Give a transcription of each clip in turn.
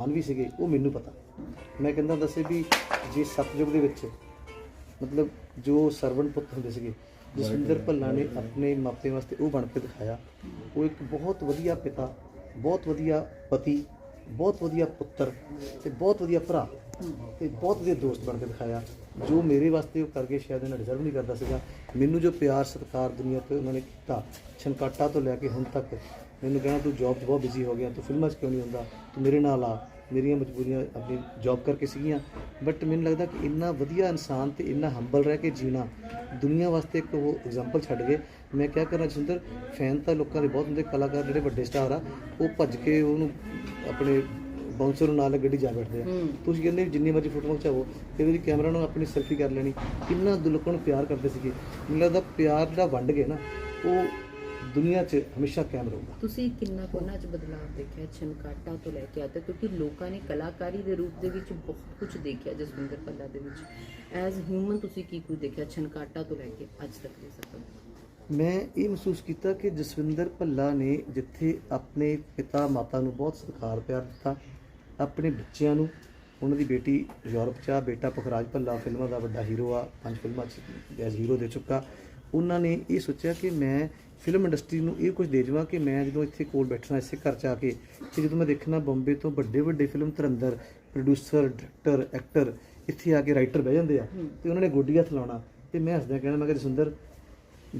ਮਾਨ ਵੀ ਸੀਗੇ ਉਹ ਮੈਨੂੰ ਪਤਾ। ਮੈਂ ਕਹਿੰਦਾ ਦੱਸੇ ਵੀ ਜੇ ਸਤਜੁਗ ਦੇ ਵਿੱਚ ਮਤਲਬ ਜੋ ਸਰਵਣ ਪੁੱਤ ਹੁੰਦੇ ਸੀਗੇ ਜਸਵਿੰਦਰ ਭੱਲਾ ਨੇ ਆਪਣੇ ਮਾਪੇ ਵਾਸਤੇ ਉਹ ਬਣ ਕੇ ਦਿਖਾਇਆ। ਉਹ ਇੱਕ ਬਹੁਤ ਵਧੀਆ ਪਿਤਾ ਬਹੁਤ ਵਧੀਆ ਪਤੀ ਬਹੁਤ ਵਧੀਆ ਪੁੱਤਰ ਤੇ ਬਹੁਤ ਵਧੀਆ ਭਰਾ ਤੇ ਬਹੁਤ ਵਧੀਆ ਦੋਸਤ ਬਣ ਕੇ ਦਿਖਾਇਆ। ਜੋ ਮੇਰੇ ਵਾਸਤੇ ਉਹ ਕਰਕੇ ਸ਼ਾਇਦ ਇਹਨਾਂ ਡਿਜ਼ਰਵ ਨਹੀਂ ਕਰਦਾ ਸੀਗਾ। ਮੈਨੂੰ ਜੋ ਪਿਆਰ ਸਤਿਕਾਰ ਦੁਨੀਆ ਤੇ ਉਹਨਾਂ ਨੇ ਕੀਤਾ ਛਨਕਾਟਾ ਤੋਂ ਲੈ ਕੇ ਹੁਣ ਤੱਕ ਮੈਨੂੰ ਕਹਿਣਾ ਤੂੰ ਜੌਬ 'ਚ ਬਹੁਤ ਬਿਜ਼ੀ ਹੋ ਗਿਆ ਤੂੰ ਫਿਲਮਾਂ 'ਚ ਕਿਉਂ ਨਹੀਂ ਹੁੰਦਾ ਤੂੰ ਮੇਰੇ ਨਾਲ ਆ। ਮੇਰੀਆਂ ਮਜਬੂਰੀਆਂ ਆਪਣੀ ਜੌਬ ਕਰਕੇ ਸੀਗੀਆਂ। ਬਟ ਮੈਨੂੰ ਲੱਗਦਾ ਕਿ ਇੰਨਾ ਵਧੀਆ ਇਨਸਾਨ ਤੇ ਇੰਨਾ ਹੰਬਲ ਰਹਿ ਕੇ ਜੀਣਾ ਦੁਨੀਆ ਵਾਸਤੇ ਇੱਕ ਉਹ ਐਗਜ਼ਾਮਪਲ ਛੱਡ ਗਏ। ਮੈਂ ਕਿਹਾ ਕਰਾਂ ਜਸਿੰਦਰ ਫੈਨ ਤਾਂ ਲੋਕਾਂ ਦੇ ਬਹੁਤ ਹੁੰਦੇ ਕਲਾਕਾਰ ਜਿਹੜੇ ਵੱਡੇ ਸਟਾਰ ਆ ਉਹ ਭੱਜ ਕੇ ਉਹਨੂੰ ਆਪਣੇ ਬਾਉਂਸਰ ਨੂੰ ਨਾਲ ਗੱਡੀ ਜਾ ਬੈਠਦੇ ਆ। ਤੁਸੀਂ ਕਹਿੰਦੇ ਜਿੰਨੀ ਮਰਜ਼ੀ ਫੋਟੋ ਖਿਚਾਵੋ ਤੇ ਉਹਦੀ ਕੈਮਰਾ ਨੂੰ ਆਪਣੀ ਸੈਲਫੀ ਕਰ ਲੈਣੀ। ਕਿੰਨਾ ਦੁਲਕਣ ਪਿਆਰ ਕਰਦੇ ਸੀਗੇ। ਮੈਨੂੰ ਲੱਗਦਾ ਪਿਆਰ ਜਿਹੜਾ ਵੰਡ ਗਏ ਨਾ ਉਹ ਦੁਨੀਆ 'ਚ ਹਮੇਸ਼ਾ ਕਾਇਮ ਰਹੂਗਾ। ਤੁਸੀਂ ਕਿੰਨਾ ਕੁ ਉਹਨਾਂ 'ਚ ਬਦਲਾਅ ਦੇਖਿਆ ਛਨਕਾਟਾ ਤੋਂ ਲੈ ਕੇ ਅੱਜ ਕਿਉਂਕਿ ਲੋਕਾਂ ਨੇ ਕਲਾਕਾਰੀ ਦੇ ਰੂਪ ਦੇ ਵਿੱਚ ਬਹੁਤ ਕੁਝ ਦੇਖਿਆ ਜਸਵਿੰਦਰ ਭੱਲਾ ਦੇ ਵਿੱਚ। ਐਜ਼ ਹਿਊਮਨ ਤੁਸੀਂ ਕੀ ਕੁਝ ਦੇਖਿਆ ਛਨਕਾਟਾ ਤੋਂ ਲੈ ਕੇ ਅੱਜ ਤੱਕ ਦੇ ਸਫਰ ਮੈਂ ਇਹ ਮਹਿਸੂਸ ਕੀਤਾ ਕਿ ਜਸਵਿੰਦਰ ਭੱਲਾ ਨੇ ਜਿੱਥੇ ਆਪਣੇ ਪਿਤਾ ਮਾਤਾ ਨੂੰ ਬਹੁਤ ਸਤਿਕਾਰ ਪਿਆਰ ਦਿੱਤਾ ਆਪਣੇ ਬੱਚਿਆਂ ਨੂੰ ਉਹਨਾਂ ਦੀ ਬੇਟੀ ਯੂਰਪ 'ਚ ਆ ਬੇਟਾ ਪੁਖਰਾਜ ਭੱਲਾ ਫਿਲਮਾਂ ਦਾ ਵੱਡਾ ਹੀਰੋ ਆ ਪੰਜ ਫਿਲਮਾਂ 'ਚ ਐਜ਼ ਹੀਰੋ ਦੇ ਚੁੱਕਾ ਉਹਨਾਂ ਨੇ ਇਹ ਸੋਚਿਆ ਕਿ ਮੈਂ ਫਿਲਮ ਇੰਡਸਟਰੀ ਨੂੰ ਇਹ ਕੁਝ ਦੇ ਜਾਵਾਂ ਕਿ ਮੈਂ ਜਦੋਂ ਇੱਥੇ ਕੋਲ ਬੈਠਣਾ ਇਸੇ ਘਰ 'ਚ ਆ ਕੇ ਤੇ ਜਦੋਂ ਮੈਂ ਦੇਖਣਾ ਬੰਬੇ ਤੋਂ ਵੱਡੇ ਵੱਡੇ ਫਿਲਮ ਧਰੰਦਰ ਪ੍ਰੋਡਿਊਸਰ ਡਾਇਰੈਕਟਰ ਐਕਟਰ ਇੱਥੇ ਆ ਕੇ ਰਾਈਟਰ ਬਹਿ ਜਾਂਦੇ ਆ ਤੇ ਉਹਨਾਂ ਨੇ ਗੋਡੀ ਹੱਥ ਲਾਉਣਾ ਤੇ ਮੈਂ ਹੱਸਦਿਆਂ ਕਹਿਣਾ ਮੈਂ ਕਿਹਾ ਜਸਵਿੰਦਰ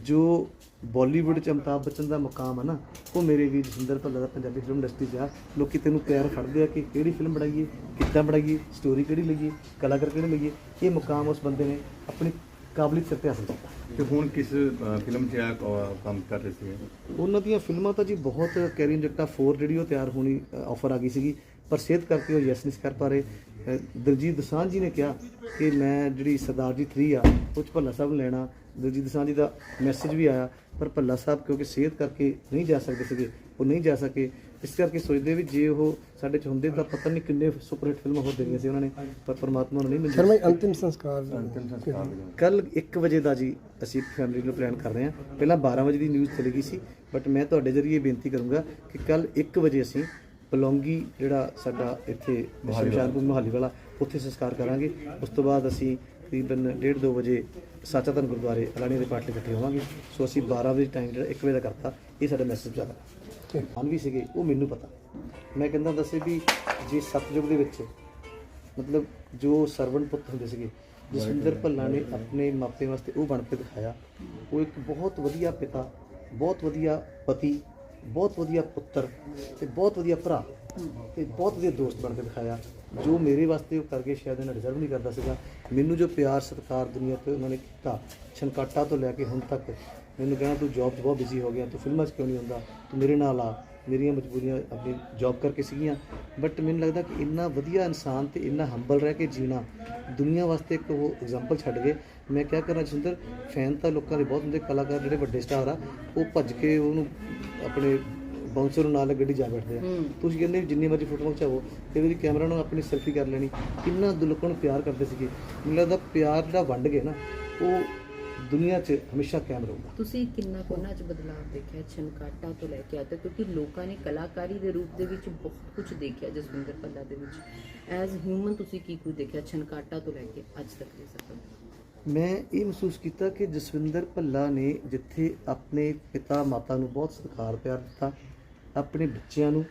ਜੋ ਬਾਲੀਵੁੱਡ ਚ ਅਮਿਤਾਭ ਬੱਚਨ ਦਾ ਮੁਕਾਮ ਹੈ ਨਾ ਉਹ ਮੇਰੇ ਵੀਰ ਜਸਿੰਦਰ ਭੱਲਾ ਦਾ ਪੰਜਾਬੀ ਫਿਲਮ ਇੰਡਸਟਰੀ 'ਚ ਆ। ਲੋਕੀ ਤੈਨੂੰ ਪਿਆਰ ਫੜਦੇ ਆ ਕਿ ਕਿਹੜੀ ਫਿਲਮ ਬਣਾਈਏ ਕਿੱਦਾਂ ਬਣਾਈਏ ਸਟੋਰੀ ਕਿਹੜੀ ਲਈਏ ਕਲਾਕਾਰ ਕਿਹੜੇ ਲਈਏ। ਇਹ ਮੁਕਾਮ ਉਸ ਬੰਦੇ ਨੇ ਆਪਣੀ ਕਾਬਲੀਅਤ ਸਿਰ ਤੇ ਹਾਸਲ ਕੀਤਾ। ਤੇ ਹੁਣ ਕਿਸ ਅ, ਫਿਲਮ 'ਚ ਆ ਕ- ਕੰਮ ਕਰ ਰਹੇ ਸੀ ਉਹਨਾਂ ਦੀਆਂ ਫਿਲਮਾਂ ਤਾਂ ਜੀ ਬਹੁਤ ਕੈਰੀਨ ਜੱਟਾ 4 ਜਿਹੜੀ ਉਹ ਤਿਆਰ ਹੋਣੀ ਆਫਰ ਆ ਗਈ ਸੀਗੀ। ਪਰ ਸਿਹਤ ਕਰਕੇ ਉਹ ਯੈਸ ਨਹੀਂ ਸੀ ਕਰ ਪਾ ਰਹੇ। ਅ, ਦਲਜੀਤ ਦੋਸਾਂਝ ਜੀ ਨੇ ਕਿਹਾ ਕਿ ਮੈਂ ਜਿਹੜੀ ਸਰਦਾਰ ਜੀ 3 ਆ ਉਹ 'ਚ ਭੱਲਾ ਸਾਹਿਬ ਨੂੰ ਲੈਣਾ। ਦਲਜੀਤ ਦੋਸਾਂਝ ਜੀ ਦਾ ਮੈਸੇਜ ਵੀ ਆਇਆ। ਪਰ ਭੱਲਾ ਸਾਹਿਬ ਕਿਉਂਕਿ ਸਿਹਤ ਕਰਕੇ ਨਹੀਂ ਜਾ ਸਕਦੇ ਸੀਗੇ ਉਹ ਨਹੀਂ ਜਾ ਸਕੇ। ਇਸ ਕਰਕੇ ਸੋਚਦੇ ਵੀ ਜੇ ਉਹ ਸਾਡੇ ਚ ਹੁੰਦੇ ਤਾਂ ਪਤਾ ਨਹੀਂ ਕਿੰਨੇ ਸੁਪਰ ਹਿੱਟ ਫਿਲਮਾਂ ਹੋ ਦੇਣੀਆਂ ਸੀ ਉਹਨਾਂ ਨੇ ਪਰ ਪਰਮਾਤਮਾ ਨੂੰ ਨਹੀਂ ਮਿਲੀ। ਸ਼ਰਮਾ ਜੀ, ਅੰਤਿਮ ਸੰਸਕਾਰ ਅੰਤਿਮ। ਕੱਲ 1 ਵਜੇ ਦਾ ਜੀ ਅਸੀਂ ਫੈਮਿਲੀ ਨੂੰ ਪਲਾਨ ਕਰ ਰਹੇ ਹਾਂ। ਪਹਿਲਾਂ 12 ਵਜੇ ਦੀ ਨਿਊਜ਼ ਚਲੀ ਗਈ ਸੀ ਬਟ ਮੈਂ ਤੁਹਾਡੇ ਜਰੀਏ ਬੇਨਤੀ ਕਰੂੰਗਾ ਕਿ ਕੱਲ 1 ਵਜੇ ਅਸੀਂ ਬਲੌਂਗੀ ਜਿਹੜਾ ਸਾਡਾ ਇੱਥੇ ਸ਼ਮਸ਼ਾਨਪੁਰ ਮੋਹਾਲੀ ਵਾਲਾ। ਉੱਥੇ ਸੰਸਕਾਰ ਕਰਾਂਗੇ। ਉਸ ਤੋਂ ਬਾਅਦ ਅਸੀਂ ਤਕਰੀਬਨ 1:30 2 ਵਜੇ ਸਾਚਾ ਧੰਨ ਗੁਰਦੁਆਰੇ ਅਲਾਣੀ ਦੇ ਪਾਠ ਲਈ ਇਕੱਠੇ ਹੋਵਾਂਗੇ। ਸੋ ਅਸੀਂ 12 ਵਜੇ ਟਾਈਮ ਜਿਹੜਾ 1 ਵਜੇ ਦਾ ਕਰਤਾ ਇਹ ਸਾਡਾ ਮੈਸੇਜ ਜ਼ਿਆਦਾ ਮਾਨ ਵੀ ਸੀਗੇ ਉਹ ਮੈਨੂੰ ਪਤਾ। ਮੈਂ ਕਹਿੰਦਾ ਦੱਸੇ ਵੀ ਜੇ ਸਤਜੁਗ ਦੇ ਵਿੱਚ ਮਤਲਬ ਜੋ ਸਰਵਣ ਪੁੱਤ ਹੁੰਦੇ ਸੀਗੇ ਜਸਵਿੰਦਰ ਭੱਲਾ ਨੇ ਆਪਣੇ ਮਾਪੇ ਵਾਸਤੇ ਉਹ ਬਣ ਕੇ ਦਿਖਾਇਆ। ਉਹ ਇੱਕ ਬਹੁਤ ਵਧੀਆ ਪਿਤਾ ਬਹੁਤ ਵਧੀਆ ਪਤੀ ਬਹੁਤ ਵਧੀਆ ਪੁੱਤਰ ਤੇ ਬਹੁਤ ਵਧੀਆ ਭਰਾ ਤੇ ਬਹੁਤ ਵਧੀਆ ਦੋਸਤ ਬਣ ਕੇ ਦਿਖਾਇਆ। ਜੋ ਮੇਰੇ ਵਾਸਤੇ ਉਹ ਕਰਕੇ ਸ਼ਾਇਦ ਇਹਨਾਂ ਡਿਜ਼ਰਵ ਨਹੀਂ ਕਰਦਾ ਸੀਗਾ। ਮੈਨੂੰ ਜੋ ਪਿਆਰ ਸਤਿਕਾਰ ਦੁਨੀਆ ਤੇ ਉਹਨਾਂ ਨੇ ਕੀਤਾ ਛਨਕਾਟਾ ਤੋਂ ਲੈ ਕੇ ਹੁਣ ਤੱਕ ਮੈਨੂੰ ਕਹਿਣਾ ਤੂੰ ਜੌਬ 'ਚ ਬਹੁਤ ਬਿਜ਼ੀ ਹੋ ਗਿਆ ਤੂੰ ਫਿਲਮਾਂ 'ਚ ਕਿਉਂ ਨਹੀਂ ਹੁੰਦਾ ਤੂੰ ਮੇਰੇ ਨਾਲ ਆ। ਮੇਰੀਆਂ ਮਜਬੂਰੀਆਂ ਆਪਣੀ ਜੌਬ ਕਰਕੇ ਸੀਗੀਆਂ। ਬਟ ਮੈਨੂੰ ਲੱਗਦਾ ਕਿ ਇੰਨਾ ਵਧੀਆ ਇਨਸਾਨ ਤੇ ਇੰਨਾ ਹੰਬਲ ਰਹਿ ਕੇ ਜੀਣਾ ਦੁਨੀਆ ਵਾਸਤੇ ਇੱਕ ਉਹ ਐਗਜ਼ਾਮਪਲ ਛੱਡ ਗਏ। ਮੈਂ ਕਿਹਾ ਕਰਾਂ ਜਸਿੰਦਰ ਫੈਨ ਤਾਂ ਲੋਕਾਂ ਦੇ ਬਹੁਤ ਹੁੰਦੇ ਕਲਾਕਾਰ ਜਿਹੜੇ ਵੱਡੇ ਸਟਾਰ ਆ ਉਹ ਭੱਜ ਕੇ ਉਹਨੂੰ ਆਪਣੇ ਬਾਉਂਸਰ ਨੂੰ ਨਾਲ ਗੱਡੀ ਜਾ ਬੈਠਦੇ ਆ। ਤੁਸੀਂ ਕਹਿੰਦੇ ਵੀ ਜਿੰਨੀ ਮਰਜ਼ੀ ਫੋਟੋ ਖਿਚਾਵੋ ਤੇ ਉਹਦੀ ਕੈਮਰਾ ਨੂੰ ਆਪਣੀ ਸੈਲਫੀ ਕਰ ਲੈਣੀ। ਕਿੰਨਾ ਦੁਲਕਣ ਪਿਆਰ ਕਰਦੇ ਸੀਗੇ। ਮੈਨੂੰ ਲੱਗਦਾ ਪਿਆਰ ਜਿਹੜਾ ਵੰਡ ਗਏ ਨਾ ਉਹ ਦੁਨੀਆ 'ਚ ਹਮੇਸ਼ਾ ਕਾਇਮ ਰਹੂਗਾ। ਤੁਸੀਂ ਕਿੰਨਾ ਕੁ ਉਹਨਾਂ 'ਚ ਬਦਲਾਅ ਦੇਖਿਆ ਛਨਕਾਟਾ ਤੋਂ ਲੈ ਕੇ ਅੱਜ ਤੱਕ? ਕਿਉਂਕਿ ਲੋਕਾਂ ਨੇ ਕਲਾਕਾਰੀ ਦੇ ਰੂਪ ਦੇ ਵਿੱਚ ਬਹੁਤ ਕੁਝ ਦੇਖਿਆ ਜਸਵਿੰਦਰ ਭੱਲਾ ਦੇ ਵਿੱਚ। ਐਜ਼ ਹਿਊਮਨ ਤੁਸੀਂ ਕੀ ਕੁਝ ਦੇਖਿਆ ਛਨਕਾਟਾ ਤੋਂ ਲੈ ਕੇ ਅੱਜ ਤੱਕ ਦੇ ਸਫਰ ਮੈਂ ਇਹ ਮਹਿਸੂਸ ਕੀਤਾ ਕਿ ਜਸਵਿੰਦਰ ਭੱਲਾ ਨੇ ਜਿੱਥੇ ਆਪਣੇ ਪਿਤਾ ਮਾਤਾ ਨੂੰ ਬਹੁਤ ਸਤਿਕਾਰ ਪਿਆਰ ਦਿੱਤਾ ਆਪਣੇ ਬੱਚਿਆਂ ਨੂੰ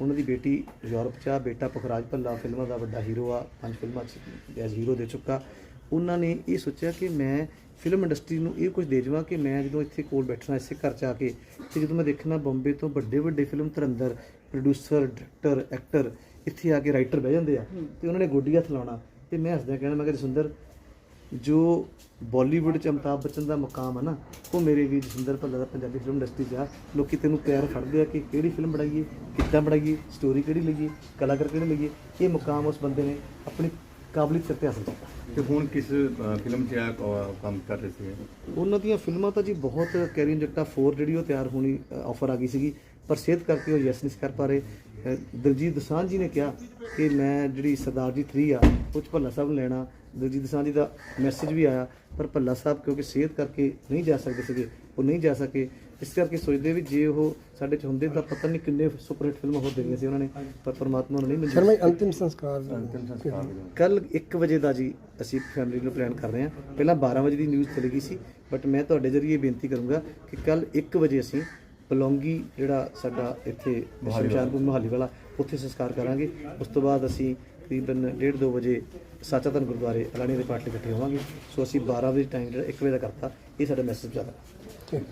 ਉਹਨਾਂ ਦੀ ਬੇਟੀ ਯੂਰਪ 'ਚ ਆ ਬੇਟਾ ਪੁਖਰਾਜ ਭੱਲਾ ਫਿਲਮਾਂ ਦਾ ਵੱਡਾ ਹੀਰੋ ਆ ਪੰਜ ਫਿਲਮਾਂ 'ਚ ਐਜ਼ ਹੀਰੋ ਦੇ ਚੁੱਕਾ। ਉਹਨਾਂ ਨੇ ਇਹ ਸੋਚਿਆ ਕਿ ਮੈਂ ਫਿਲਮ ਇੰਡਸਟਰੀ ਨੂੰ ਇਹ ਕੁਝ ਦੇ ਜਾਵਾਂ ਕਿ ਮੈਂ ਜਦੋਂ ਇੱਥੇ ਕੋਲ ਬੈਠਣਾ ਇਸੇ ਘਰ 'ਚ ਆ ਕੇ ਤੇ ਜਦੋਂ ਮੈਂ ਦੇਖਣਾ ਬੰਬੇ ਤੋਂ ਵੱਡੇ ਵੱਡੇ ਫਿਲਮ ਧਰੰਦਰ ਪ੍ਰੋਡਿਊਸਰ ਡਾਇਰੈਕਟਰ ਐਕਟਰ ਇੱਥੇ ਆ ਕੇ ਰਾਈਟਰ ਬਹਿ ਜਾਂਦੇ ਆ ਤੇ ਉਹਨਾਂ ਨੇ ਗੋਡੀ ਹੱਥ ਲਾਉਣਾ ਤੇ ਮੈਂ ਹੱਸਦਿਆਂ ਕਹਿਣਾ ਮੈਂ ਕਿਹਾ ਜਸਵਿੰਦਰ ਜੋ ਬਾਲੀਵੁੱਡ ਚ ਅਮਿਤਾਭ ਬੱਚਨ ਦਾ ਮੁਕਾਮ ਹੈ ਨਾ ਉਹ ਮੇਰੇ ਵੀਰ ਜਸਿੰਦਰ ਭੱਲਾ ਦਾ ਪੰਜਾਬੀ ਫਿਲਮ ਇੰਡਸਟਰੀ 'ਚ ਆ। ਲੋਕੀ ਤੈਨੂੰ ਪਿਆਰ ਫੜਦੇ ਆ ਕਿ ਕਿਹੜੀ ਫਿਲਮ ਬਣਾਈਏ ਕਿੱਦਾਂ ਬਣਾਈਏ ਸਟੋਰੀ ਕਿਹੜੀ ਲਈਏ ਕਲਾਕਾਰ ਕਿਹੜੇ ਲਈਏ। ਇਹ ਮੁਕਾਮ ਉਸ ਬੰਦੇ ਨੇ ਆਪਣੀ ਕਾਬਲੀਅਤ ਸਿਰ ਤੇ ਹਾਸਲ ਕੀਤਾ। ਤੇ ਹੁਣ ਕਿਸ ਅ, ਫਿਲਮ 'ਚ ਆ ਕ- ਕੰਮ ਕਰ ਰਹੇ ਸੀ ਉਹਨਾਂ ਦੀਆਂ ਫਿਲਮਾਂ ਤਾਂ ਜੀ ਬਹੁਤ ਕੈਰੀਨ ਜੱਟਾ 4 ਜਿਹੜੀ ਉਹ ਤਿਆਰ ਹੋਣੀ ਆਫਰ ਆ ਗਈ ਸੀਗੀ। ਪਰ ਸਿਹਤ ਕਰਕੇ ਉਹ ਯੈਸ ਨਹੀਂ ਸੀ ਕਰ ਪਾ ਰਹੇ। ਅ, ਦਲਜੀਤ ਦੋਸਾਂਝ ਜੀ ਨੇ ਕਿਹਾ ਕਿ ਮੈਂ ਜਿਹੜੀ ਸਰਦਾਰ ਜੀ 3 ਆ ਉਹ 'ਚ ਭੱਲਾ ਸਾਹਿਬ ਨੂੰ ਲੈਣਾ। ਦਲਜੀਤ ਦੋਸਾਂਝ ਜੀ ਦਾ ਮੈਸੇਜ ਵੀ ਆਇਆ। ਪਰ ਭੱਲਾ ਸਾਹਿਬ ਕਿਉਂਕਿ ਸਿਹਤ ਕਰਕੇ ਨਹੀਂ ਜਾ ਸਕਦੇ ਸੀਗੇ ਉਹ ਨਹੀਂ ਜਾ ਸਕੇ। ਇਸ ਕਰਕੇ ਸੋਚਦੇ ਵੀ ਜੇ ਉਹ ਸਾਡੇ ਚ ਹੁੰਦੇ ਤਾਂ ਪਤਾ ਨਹੀਂ ਕਿੰਨੇ ਸੁਪਰ ਹਿੱਟ ਫਿਲਮਾਂ ਹੋ ਦੇਣੀਆਂ ਸੀ ਉਹਨਾਂ ਨੇ ਪਰ ਪਰਮਾਤਮਾ ਨੂੰ ਨਹੀਂ ਮਿਲੀ। ਸ਼ਰਮਾ ਅੰਤਿਮ ਸੰਸਕਾਰ ਅੰਤਿਮ ਸੰਸਕਾਰ ਕੱਲ 1 ਵਜੇ ਦਾ ਜੀ ਅਸੀਂ ਫੈਮਿਲੀ ਨੂੰ ਪਲਾਨ ਕਰ ਰਹੇ ਹਾਂ। ਪਹਿਲਾਂ 12 ਵਜੇ ਦੀ ਨਿਊਜ਼ ਚਲੀ ਗਈ ਸੀ ਬਟ ਮੈਂ ਤੁਹਾਡੇ ਜਰੀਏ ਬੇਨਤੀ ਕਰੂੰਗਾ ਕਿ ਕੱਲ 1 ਵਜੇ ਅਸੀਂ ਬਲੌਂਗੀ ਜਿਹੜਾ ਸਾਡਾ ਇੱਥੇ ਸ਼ਮਸ਼ਾਨਪੁਰ ਮੁਹਾਲੀ ਵਾਲਾ ਉੱਥੇ ਸੰਸਕਾਰ ਕਰਾਂਗੇ। ਉਸ ਤੋਂ ਬਾਅਦ ਅਸੀਂ ਤਕਰੀਬਨ 1:30 ਵਜੇ ਸਾਚਾ ਧਨ ਗੁਰਦੁਆਰੇ ਅਲਾਣੀ ਦੇ ਪਾਟਲੇ ਇਕੱਠੇ ਹੋਵਾਂਗੇ। ਸੋ ਅਸੀਂ 12 ਵਜੇ ਟਾਈਮ ਜਿਹੜਾ 1 ਵਜੇ ਦਾ ਕਰਤਾ ਇਹ ਸਾਡਾ ਮੈਸੇਜ ਜਾਦਾ Okay.